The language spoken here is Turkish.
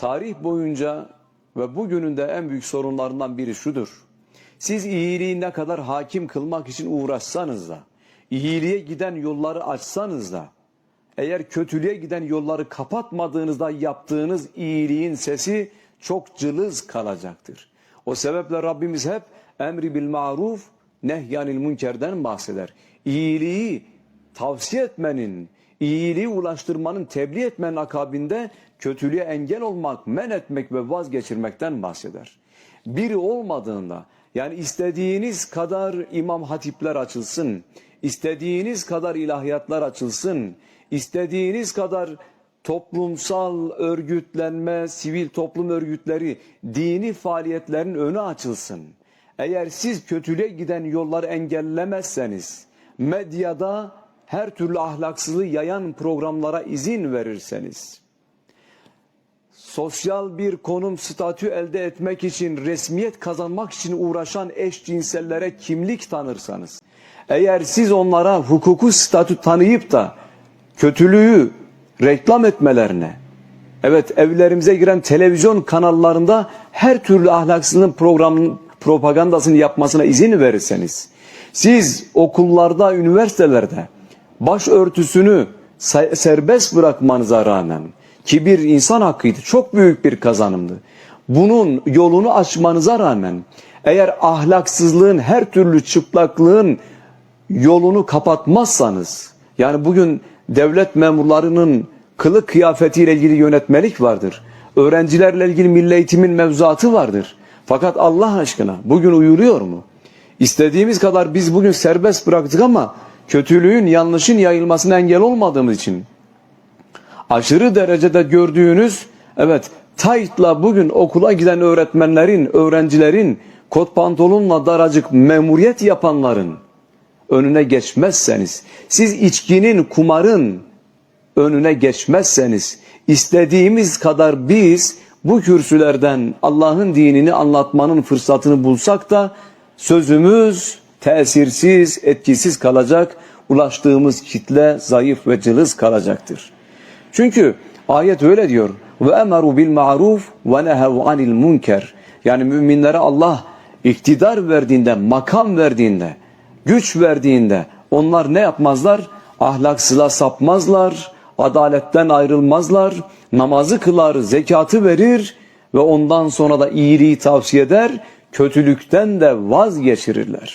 tarih boyunca ve bugünün de en büyük sorunlarından biri şudur. Siz iyiliği ne kadar hakim kılmak için uğraşsanız da, iyiliğe giden yolları açsanız da, eğer kötülüğe giden yolları kapatmadığınızda yaptığınız iyiliğin sesi çok cılız kalacaktır. O sebeple Rabbimiz hep emri bil maruf nehyanil münkerden bahseder. İyiliği tavsiye etmenin, iyiliği ulaştırmanın, tebliğ etmenin akabinde kötülüğe engel olmak, men etmek ve vazgeçirmekten bahseder. Biri olmadığında yani istediğiniz kadar imam hatipler açılsın, istediğiniz kadar ilahiyatlar açılsın, istediğiniz kadar toplumsal örgütlenme, sivil toplum örgütleri, dini faaliyetlerin önü açılsın. Eğer siz kötülüğe giden yolları engellemezseniz, medyada her türlü ahlaksızlığı yayan programlara izin verirseniz, sosyal bir konum statü elde etmek için, resmiyet kazanmak için uğraşan eşcinsellere kimlik tanırsanız, eğer siz onlara hukuku statü tanıyıp da kötülüğü reklam etmelerine, evet evlerimize giren televizyon kanallarında her türlü ahlaksızlığın programının propagandasını yapmasına izin verirseniz, siz okullarda, üniversitelerde başörtüsünü se- serbest bırakmanıza rağmen ki bir insan hakkıydı, çok büyük bir kazanımdı. Bunun yolunu açmanıza rağmen eğer ahlaksızlığın, her türlü çıplaklığın yolunu kapatmazsanız, yani bugün devlet memurlarının kılık kıyafetiyle ilgili yönetmelik vardır. Öğrencilerle ilgili milli eğitimin mevzuatı vardır. Fakat Allah aşkına bugün uyuluyor mu? İstediğimiz kadar biz bugün serbest bıraktık ama kötülüğün, yanlışın yayılmasına engel olmadığımız için. Aşırı derecede gördüğünüz evet taytla bugün okula giden öğretmenlerin, öğrencilerin kot pantolonla daracık memuriyet yapanların önüne geçmezseniz, siz içkinin, kumarın önüne geçmezseniz, istediğimiz kadar biz bu kürsülerden Allah'ın dinini anlatmanın fırsatını bulsak da sözümüz tesirsiz, etkisiz kalacak, ulaştığımız kitle zayıf ve cılız kalacaktır. Çünkü ayet öyle diyor. Ve emeru bil ma'ruf ve nehev anil munker. Yani müminlere Allah iktidar verdiğinde, makam verdiğinde, güç verdiğinde onlar ne yapmazlar? Ahlaksızlığa sapmazlar, adaletten ayrılmazlar, namazı kılar, zekatı verir ve ondan sonra da iyiliği tavsiye eder, kötülükten de vazgeçirirler.